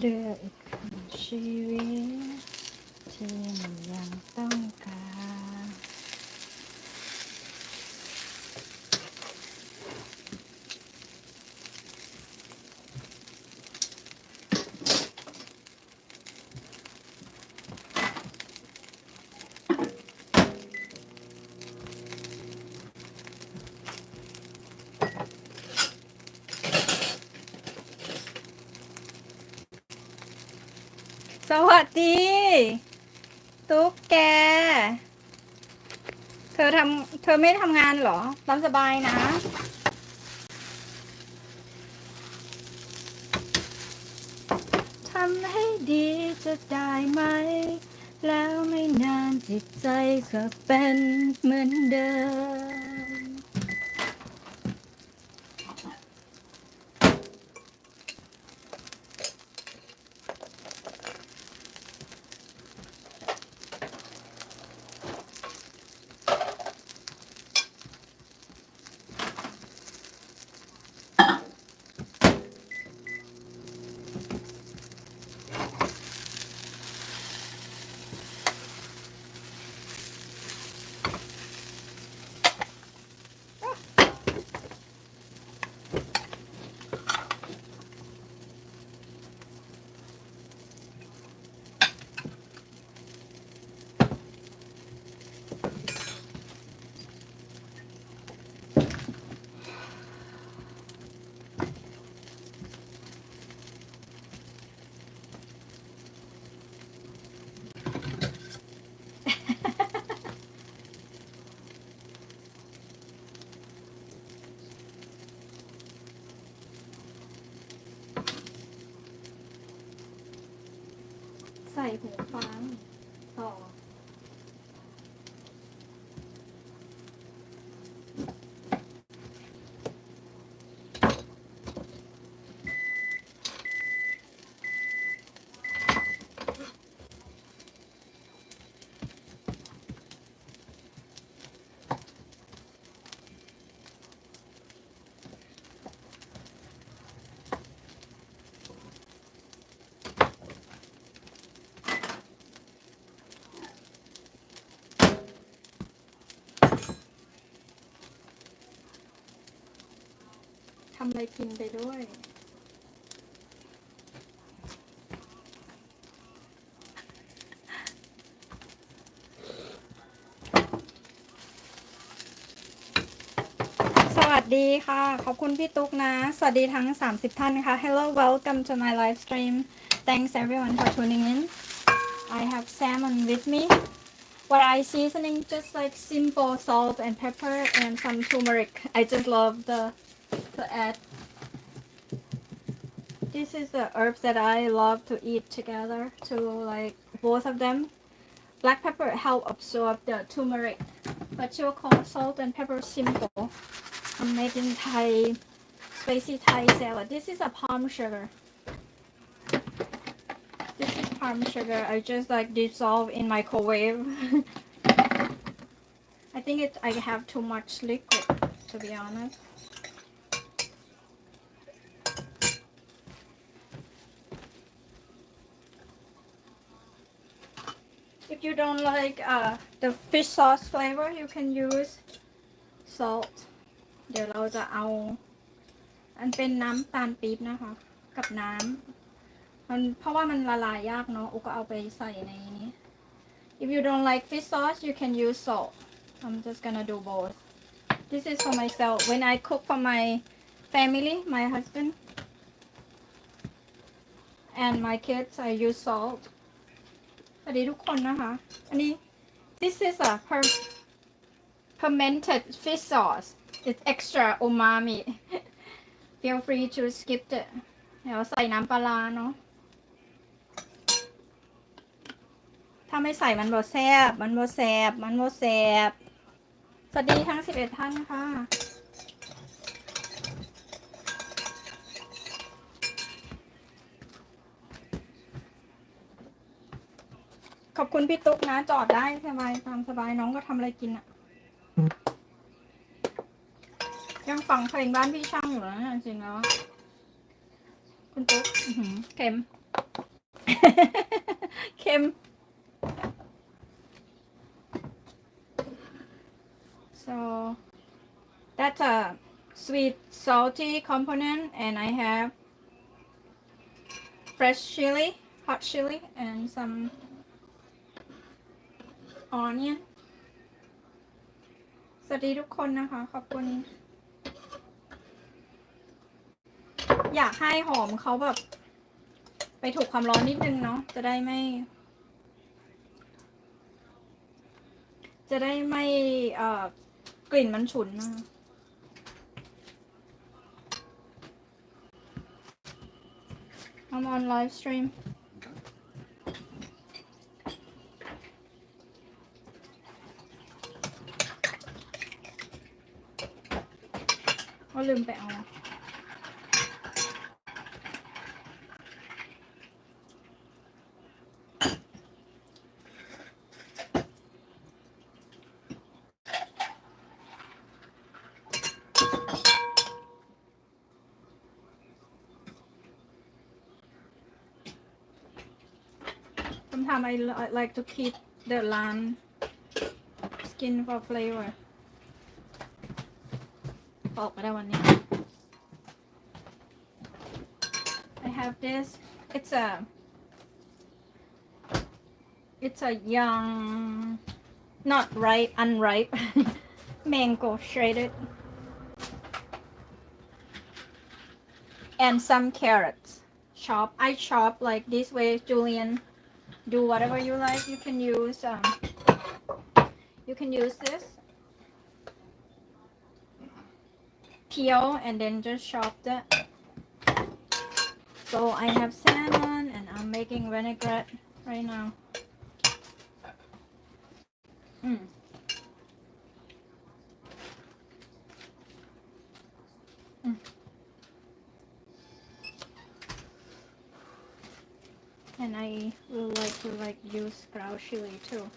เลือกอีกครึ่งชีวิตที่มันยังต้องการ สวัสดี ตุ๊กแก เธอทำเธอไม่ทำงานเหรอตามสบายนะ ทำให้ดีจะได้ไหม แล้วไม่นานจิตใจก็เป็นเหมือนเดิม ใส่หูฟังต่อ ทำอะไรกินไปด้วย สวัสดีค่ะ ขอบคุณพี่ตุ๊กนะ สวัสดีทั้ง 30 ท่านนะคะ Hello welcome to my live stream thanks everyone for tuning in I have salmon with me what I seasoning just like simple salt and pepper and some turmeric I just love the to add uh, this is the herbs that I love to eat together to like both of them black pepper help absorb the turmeric but you call salt and pepper simple I'm making Thai spicy Thai salad. This is a palm sugar. This is palm sugar. I just like dissolve in my microwave. I think it. I have too much liquid to be honest. If you don't like uh, the fish sauce flavor, you can use salt. เดี๋ยวเราจะเอา อันเป็นน้ำตาลปี๊บนะคะ กับน้ำมันเพราะว่ามันละลายยากเนาะอุก็เอาไปใส่ในนี้ If you don't like fish sauce you can use salt I'm just gonna do both This is for myself when I cook for my family my husband and my kids I use salt ส วัสดีทุกคนนะคะ อันนี้ This is a per fermented fish sauce it's extra umami feel free to skip it เดี๋ยวใส่น้ำปลาร้าเนาะถ้าไม่ใส่มันบ่แซบมันบ่แซบมันบ่แซบสวัสดีทั้ง 11 ท่านค่ะ ขอบคุณพี่ตุ๊กนะ จอดได้สบายตามสบายน้องก็ทำอะไรกินอะยังฟังเพลงบ้านพี่ช่างอยู่นะจริงๆแล้วอะคุณตุ๊กอื้อหือเค็ม เค็ม so that's a sweet salty component and I have fresh chili hot chili and some onion สวัสดีทุกคนนะคะ ขอบคุณ อยากให้หอมเขาแบบ ไปถูกความร้อนนิดนึงเนาะ จะได้ไม่ จะได้ไม่เอ่อกลิ่นมันฉุนนะคะ I'm on live stream ก็ลืมไปเอา Sometimes I li- I like to keep the lamb skin for flavor ออกมาได้วันนี้ I have this it's a it's a young not ripe unripe mango shredded and some carrots chop I chop like this way Julian do whatever you like. You can use um, you can use this peel and then just chop that. So I have salmon and I'm making vinaigrette right now. Mm. mm. And I would like to like use ground chili too.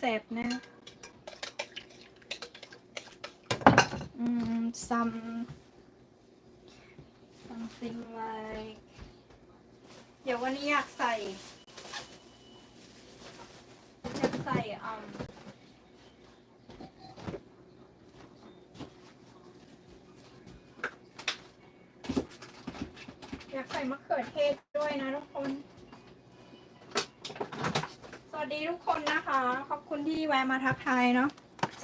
Mm now. ะ Mm, some something like เดี๋ยววันนี้อยากใส่ อยากใส่อืมอยากใส่มะเขือเทศด้วยนะทุกคน สวัสดีทุกคนนะคะ ขอบคุณที่แวะมาทักทายเนาะ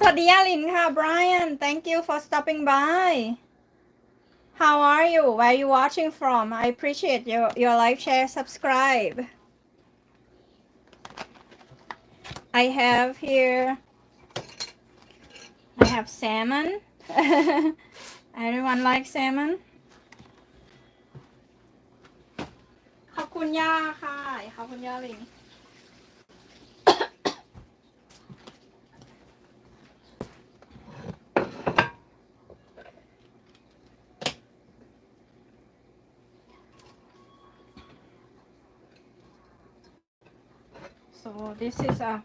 สวัสดียาลินค่ะ Brian thank you for stopping by How are you Where are you watching from I appreciate your your like share subscribe I have here I have salmon Everyone like salmon ขอบคุณย่าค่ะ ขอบคุณย่าลิง so this is a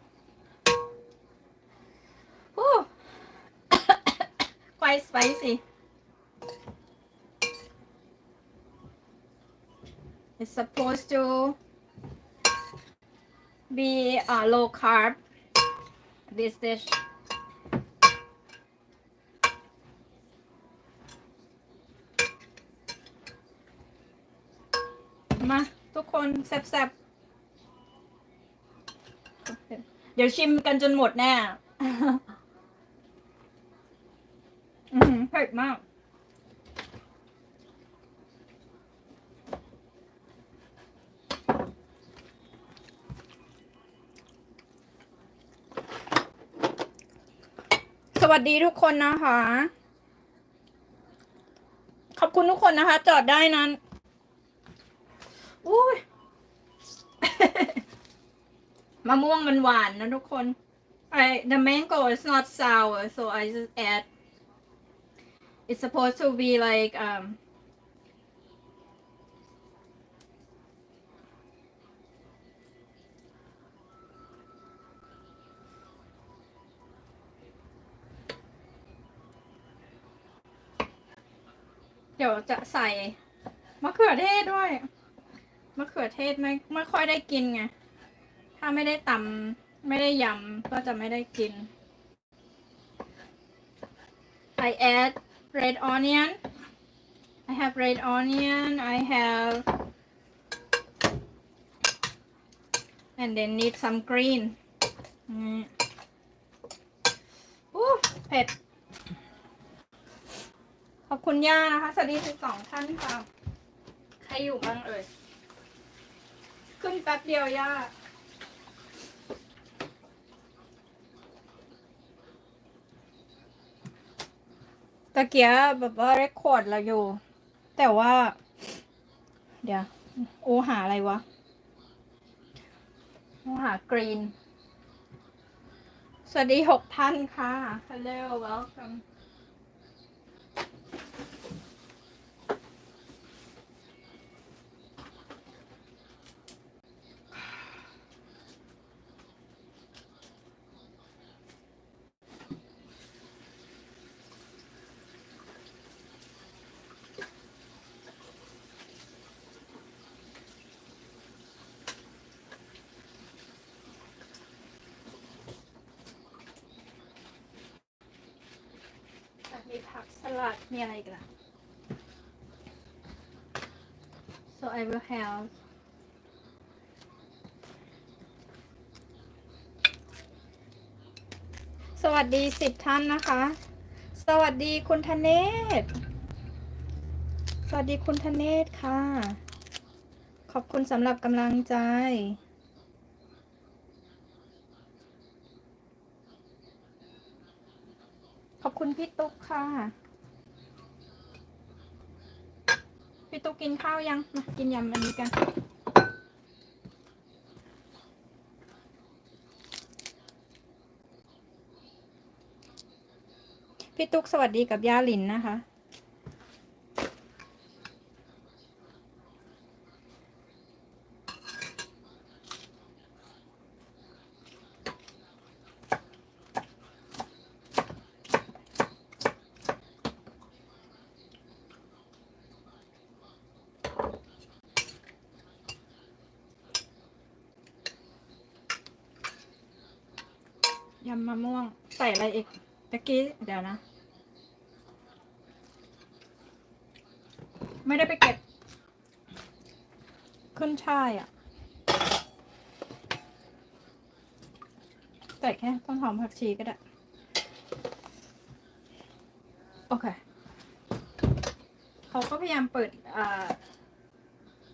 Whew. quite spicy It's supposed to be uh, low carb. This dish. มาทุกคนแซ่บๆ เดี๋ยวชิมกันจนหมดแน่อือหือเผ็ดมาก สวัสดีทุกคนนะคะ ขอบคุณทุกคนนะคะ จอดได้นั้นอุ้ย มะม่วงมันหวานนะทุกคน I the mango is not sour so I just add it's supposed to be like um เดี๋ยวจะใส่มะเขือเทศด้วย มะเขือเทศไม่ไม่ค่อยได้กินไงาไม่ได้ตำไม่ได้ยำก็จะไม่ได้กิน I add red onion I have red onion I have and then need some green นี่อู้เผ็ด ขอบคุณย่านะคะ สวัสดีสิบสองท่านค่ะ ใครอยู่บ้างเอ่ย ขึ้นแป๊บเดียวย่า ตะเกียบแบบว่าเรคคอร์ดเราอยู่ แต่ว่า เดี๋ยว โอหาอะไรวะ โอหากรีน สวัสดีหกท่านค่ะ Hello welcome มีผักสลัด มีอะไรกันล่ะ so I will have สวัสดีสิบท่านนะคะ สวัสดีคุณธเนศ สวัสดีคุณธเนศค่ะ ขอบคุณสำหรับกำลังใจ ขอบ คุณพี่ตุ๊กค่ะ พี่ตุ๊กกินข้าวยังมากินยำอันนี้กันพี่ตุ๊กสวัสดีกับย่าหลินนะคะ ยำมะม่วง ใส่อะไรอีกตะกี้เดี๋ยวนะ ไม่ได้ไปเก็บ ขึ้นช่ายอะ ใส่แค่ต้นหอมผักชีก็ได้ โอเค เขาก็พยายามเปิดอ่า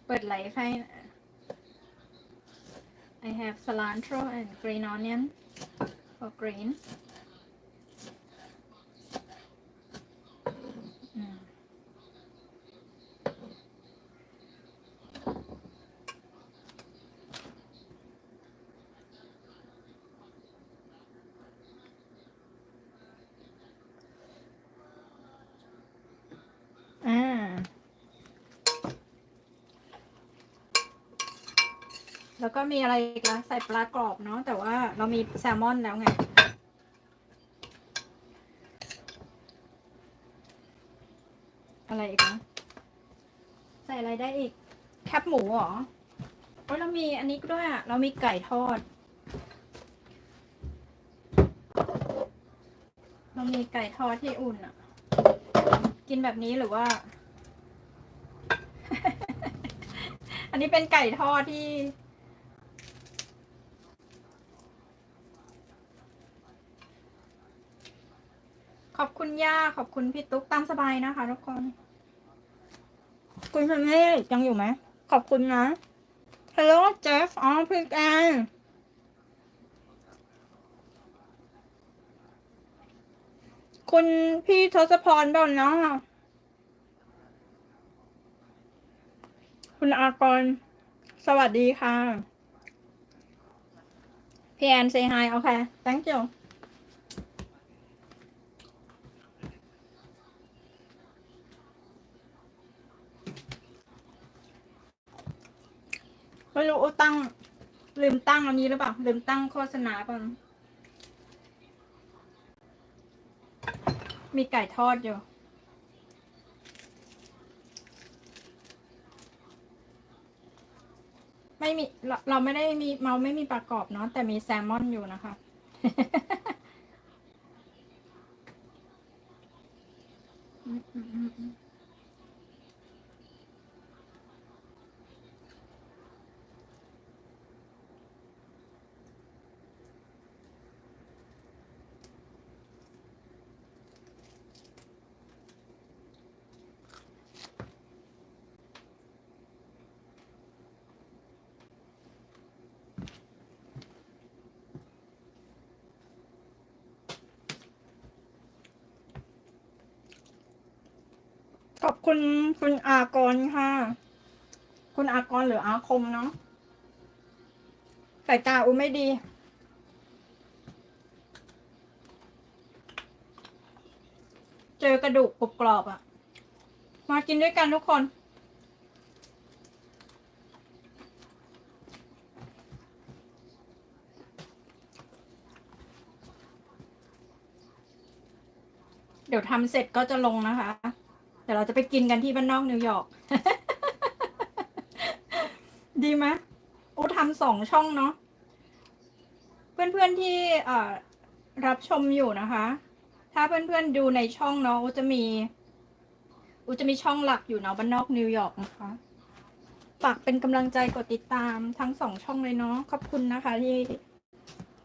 เปิดไลให้ I have cilantro and green onion for green อืม อ่า แล้วก็มีอะไรอีกละใส่ปลากรอบเนาะแต่ว่าเรามีแซลมอนแล้วไง อะไรอีกนะใส่อะไรได้อีก แคบหมูเหรอโอ้ยเรามีอันนี้ด้วยอะเรามีไก่ทอด เรามีไก่ทอดที่อุ่นอะกินแบบนี้หรือว่า อันนี้เป็นไก่ทอดที่ อบคุณย่าขอบคุณพี่ตุ๊กตามสบายนะคะทุกคน คุณพันเน่ยังอยู่ไหม ขอบคุณนะ Hello Jeff อ๋อพี่แอนคุณพี่ทศพรเปล่าเนาะคุณอากร สวัสดีค่ะ พี่แอน say hi โอเค thank you ไม่รู้ตั้ง ลืมตั้งอันนี้หรือเปล่าลืมตั้งโฆษณาป่ะมีไก่ทอดอยู่ ไม่มีเราเราไม่ได้มีเราไม่มีประกอบเนาะแต่มีแซลมอนอยู่นะคะ อบคุณคุณอากรค่ะ คุณอากรหรืออาคมเนาะสายตาอูไม่ดี เจอกระดูกกรุบกรอบอะมากินด้วยกันทุกคนเดี๋ยวทำเสร็จก็จะลงนะคะ ดี๋ยวเราจะไปกินกันที่บ้านนอกนิวยอร์ก ดีไหมอูทำสองช่องเนาะ เพื่อนๆที่เอ่อรับชมอยู่นะคะ ถ้าเพื่อนๆดูในช่องเนาะอูจะมีอูจะมีช่องหลักอยู่เนาะบ้านนอกนิวยอร์กนะคะฝากเป็นกำลังใจกดติดตามทั้งสองช่องเลยเนาะขอบคุณนะคะที่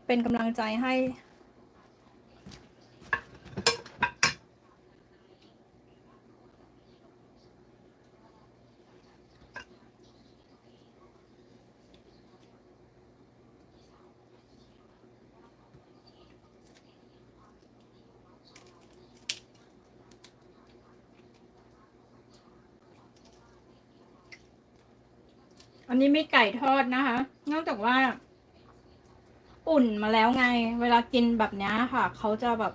เป็นกำลังใจให้ อันนี้มีไก่ทอดนะคะ นอกจากว่า อุ่นมาแล้วไง เวลากินแบบนี้ค่ะ เขาจะแบบ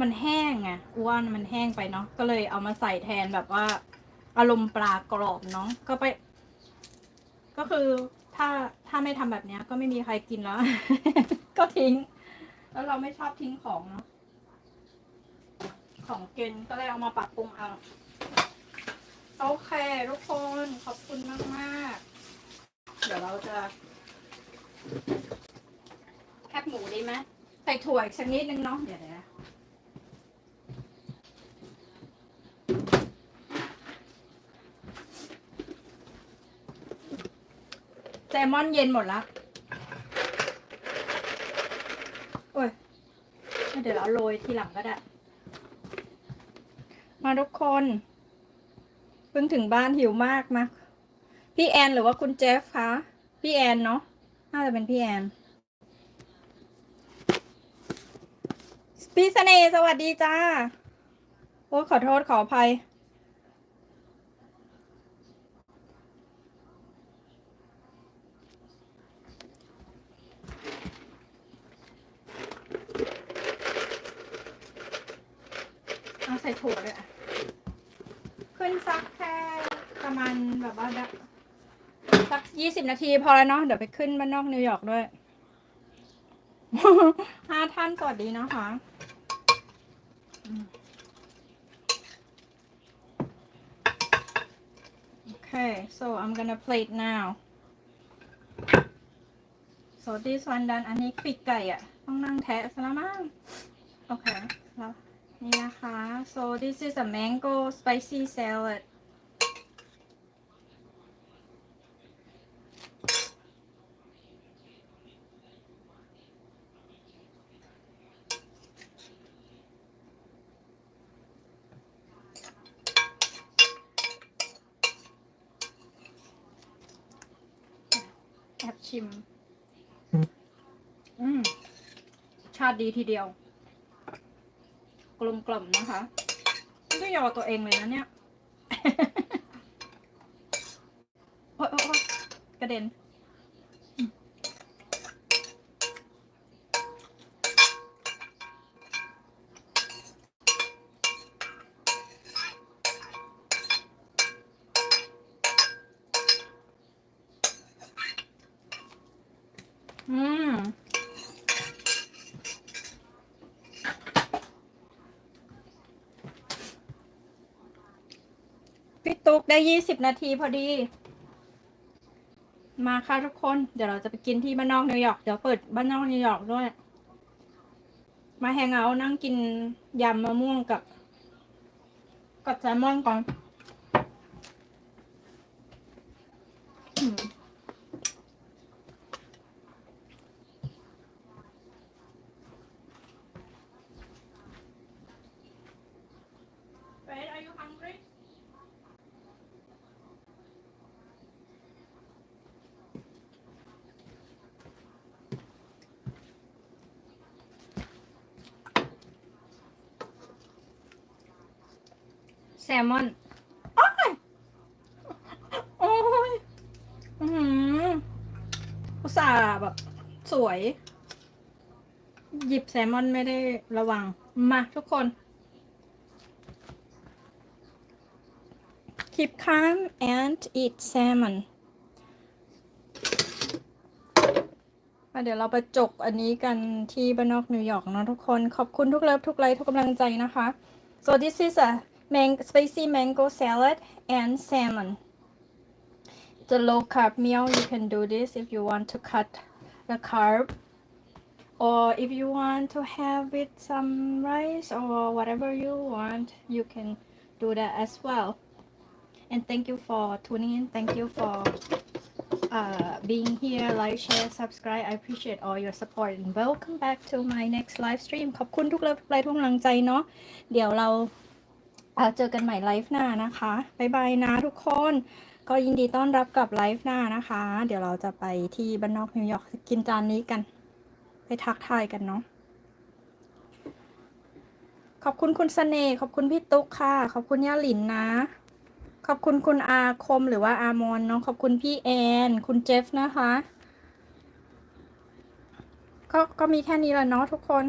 มันแห้งไงอ้วนมันแห้งไปเนาะ ก็เลยเอามาใส่แทนแบบว่า อารมณ์ปลากรอบเนาะ ก็ไป ก็คือถ้าถ้าไม่ทำแบบนี้ก็ไม่มีใครกินแล้ว ก็ทิ้ง แล้วเราไม่ชอบทิ้งของเนาะ ของเกินก็เลยเอามาปรับปรุงเอาโอเคทุกคนขอบคุณมากมากๆ ดี๋ยวเราจะแคบหมูดีไหมใส่ถั่วอีกสักนิดนึงเนาะเดี๋ยวนะแซลมอนเย็นหมดล้วโอ้ย เดี๋ยวเราโรยทีหลังก็ได้ มาทุกคน เพิ่งถึงบ้านหิวมากมา พี่แอน หรือว่าคุณเจฟคะ พี่แอนเนาะ น่าจะเป็นพี่แอน พี่เสน่ห์สวัสดีจ้า โอ้ขอโทษขออภัย เอาใส่ถั่วด้วยอะขึ้นสักแค่ประมาณแบบว่า สักยี่สิบนาทีพอแล้วเนาะเดี๋ยวไปขึ้นบ้านนอกนิวยอร์กด้วยห้าท่านสวัสดีนะคะโอืม Okay, so I'm gonna plate now. So this one done อันนี้ปีกไก่อะต้องนั่งแทะซะแล้วมั้งโอเคแล้วนี่นะคะ so this is a mango spicy salad แอบชิม อืม ชาติดีทีเดียว กลมกล่อมนะคะไม่ได้ยอตัวเองเลยนะเนี่ย โอ๊ยโอ๊ยโอ๊ยกระเด็นอืมอืม พี่ตุ๊กได้ยี่สิบนาทีพอดี มาค่ะทุกคน เดี๋ยวเราจะไปกินที่บ้านนอกนิวยอร์ก เดี๋ยวเปิดบ้านนอกนิวยอร์กด้วย มาแฮงเอาท์นั่งกินยำมะม่วงกับ กับแซลมอนก่อนอืม Fred, are you hungry? Salmon อ้ายโอ้ยอือหืออุตส่าห์แบบ สวย หยิบแซลมอนไม่ได้ระวัง มาทุกคน keep calm and eat salmon อะเดี๋ยวเราไปจกอันนี้กันที่บ้านนอกนิวยอร์กเนอะทุกคน ขอบคุณทุกเลิฟทุกไลค์ทุกกำลังใจนะคะ so this is a mang spicy mango salad and salmon it's a low carb meal you can do this if you want to cut the carb or if you want to have with some rice or whatever you want you can do that as well and thank you for tuning in thank you for uh, being here like share subscribe I appreciate all your support and welcome back to my next live stream ขอบคุณทุกเลิฟทุกไลค์ทุกกำลังใจเนาะเดี๋ยวเรา เอ่อเจอกันใหม่ไลฟ์หน้านะคะบ๊ายบายนะทุกคน ก็ยินดีต้อนรับกับไลฟ์หน้านะคะ เดี๋ยวเราจะไปที่บ้านนอกนิวยอร์กกินจานนี้กัน ไปทักทายกันเนาะขอบคุณคุณเสน่ห์ขอบคุณพี่ตุ๊กค่ะ ขอบคุณย่าหลินนะ ขอบคุณคุณอาคมหรือว่าอามอนเนาะขอบคุณพี่แอนคุณเจฟนะคะก็ก็มีแค่นี้แหละเนาะทุกคน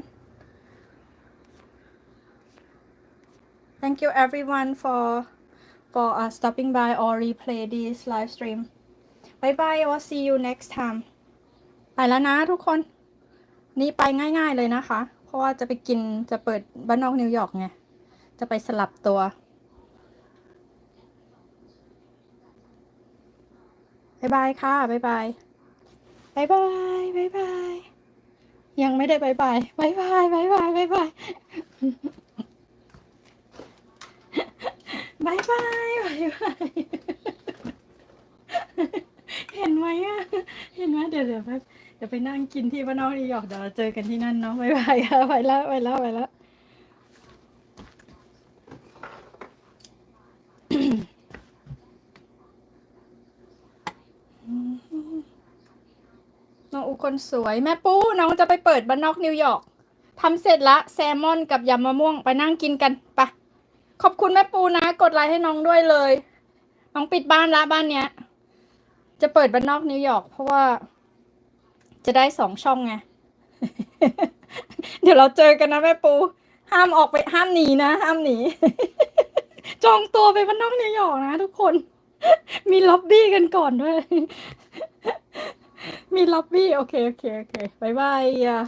thank you everyone for for uh, stopping by or replay this live stream bye bye or see you next time ไปแล้วนะทุกคน นี่ไปง่ายๆเลยนะคะ เพราะว่าจะไปกินจะเปิดบ้านนอกนิวยอร์กไง จะไปสลับตัวบายบายค่ะบายบายบายบายบายบายยังไม่ได้บายบายบายบายบายบายบายบาย บายบายบายบายเห็นไหมอะเห็นไหมเดี๋ยวเดี๋ยวแป๊บเดี๋ยวไปนั่งกินที่บ้านนอกนิวยอร์กเดี๋ยวเราเจอกันที่นั่นเนาะบายบายค่ะไปแล้วไปแล้วไปแล้วน้องอุคนสวย แม่ปูน้องจะไปเปิดบ้านนอกนิวยอร์กทำเสร็จละแซลมอนกับยำมะม่วงไปนั่งกินกันไป ขอบคุณแม่ปูนะ กดไลค์ให้น้องด้วยเลย น้องปิดบ้านละบ้านเนี้ย จะเปิดบ้านนอกนิวยอร์กเพราะว่า จะได้สองช่องไง เดี๋ยวเราเจอกันนะแม่ปู ห้ามออกไปห้ามหนีนะ ห้ามหนี จองตัวไปบ้านนอกนิวยอร์กนะทุกคน มีล็อบบี้กันก่อนด้วย มีล็อบบี้โอเคโอเคโอเคบายบายอะ